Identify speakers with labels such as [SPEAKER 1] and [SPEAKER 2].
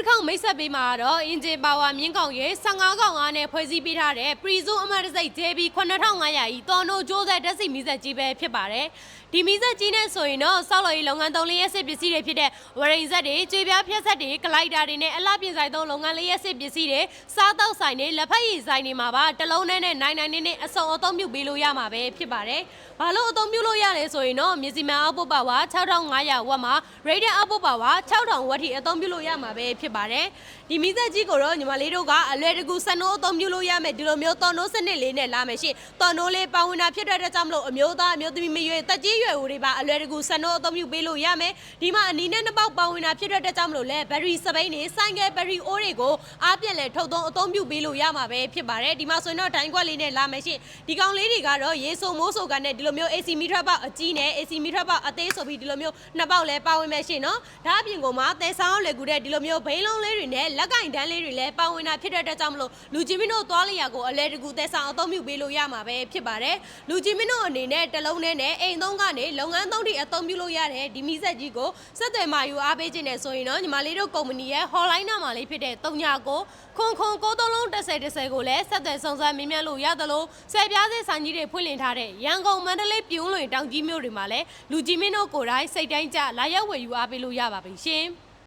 [SPEAKER 1] တစ်ခေါက်မိတ်ဆက်ပေးမှာကတော့အင်ဂျင်ပါဝါမြင်းကောင်ရဲ့15ကောင်အားနဲ့ဖွဲ့စည်းပေးထားတဲ့ပရီဇိုအမတ်တစိတ် JB 9500ကြီးတော်နိုကျိုးဆက်တက်စီမီဆက်ကြီးပဲဖြစ်ပါတယ်ဒီမီဆက်ကြီးနဲ့ဆိုရင်တော့စောက်လော်ရေးလုပ်ငန်းသုံးလျက်စစ်ပစ္စည်းတွေဖြစ်တဲ့ဝရိန်ဆက်တွေကျွေပြားဖြတ်ဆက်တွေကလိုက်တာတွေနဲ့အလှပြင်ဆိုင်သုံးလုပ်ငန်းလျက်စစ်ပစ္စည်းတွေစားတောက်ဆိုင်တွေလက်ဖက်ရည်ဆိုင်တွေမှာပါတစ်လုံးနဲ့နဲ့နိုင်နိုင်နဲ့နဲ့အစုံအသုံးပြုပေးလို့ရမှာပဲဖြစ်ပါတယ် ဘာလို့အသုံးပြုလို့ရလဲဆိုရင်တော့မြစီမန်အောက်ပုတ်ပါဝါ6500ဝက်မှာ Radiant အောက်ပုတ်ပါဝါ6000ဝက်ထိအသုံးပြုလို့ရမှာပဲဖြစ်ပါတယ်ဒီမီဆက်ကြီးကိုတော့ညီမလေးတို့ကအလွယ်တကူစနိုးအသုံးပြုလို့ရမယ်ဒီလိုမျိုးတော်နိုးစနစ်လေးနဲ့လာမယ်ရှင်တော်နိုးလေးပါဝင်တာဖြစ်တဲ့အတွက်ကြောင့်မလို့အမျိုးသားအမျိုးသမီးမရွေးတက်ကြီးရွယ်ဦးတွေပါအလွယ်တကူစနိုးအသုံးပြုပေးလို့ရမယ်ဒီမှာအနီးနဲ့နှစ်ပေါက်ပါဝင်တာဖြစ်တဲ့အတွက်ကြောင့်မလို့လဲဘက်ထရီစပိန်တွေဆိုင်ကယ်ဘက်ထရီအိုးတွေကိုအားပြက်လဲထုတ်သုံးအသုံးပြုပေးလို့ရမှာပဲဖြစ်ပါတယ်ဒီမှာဆိုရင်တော့ဒိုင်းကွက်လေးနဲ့လာမယ်ရှင်ဒီကောင်လေးတွေကတော့ရေဆိုမိုးဆိုကနဲ့ဒီလိုမျိုး AC မီထပ်ပေါက်အကြီးနဲ့ AC မီထပ်ပေါက်အသေးဆိုပြီးဒီလိုမျိုးနှစ်ပေါက်လဲပါဝင်မယ်ရှင်နော်ဒါအပြင်ကမှသဲဆောင်လေကူတဲ့ဒီလိုမျိုးဘိန်းလုံးလေးတွေနဲ့လက်ကင်တန်းလေးတွေလည်းပါဝင်တာဖြစ်တဲ့အတွက်ကြောင့်မလို့လူချင်းမင်းတို့သွားလျာကိုအလဲတကူသဲဆောင်အသုံးပြုပေးလို့ရမှာပဲဖြစ်ပါတယ်လူချင်းမင်းတို့အနေနဲ့တစ်လုံးနဲ့နဲ့အိမ်သုံးကနေလုပ်ငန်းသုံးထိအသုံးပြုလို့ရတဲ့ဒီမီဆက်ကြီးကိုစက်သွယ်မာယူအားပေးခြင်းနဲ့ဆိုရင်တော့ညီမလေးတို့ကုမ္ပဏီရဲ့ hotline နံပါတ်လေးဖြစ်တဲ့39ကိုခွန်ခွန်ကိုသုံးလုံး30 30ကိုလည်းဆက်သွယ်စုံစမ်းမြင်မြတ်လို့ရသလိုဆယ်ပြားစစ်ဆိုင်ကြီးတွေဖွင့်လှစ်ထားတဲ့ရန်ကုန်မန္တလေးပြုံးလွင်တောင်ကြီးမြို့တွေမှာလည်းလူကြီးမင်းတို့ကိုယ်တိုင်စိတ်တိုင်းကြလာရောက်ဝယ်ယူအားပေးလို့ရပါပြီရှင်။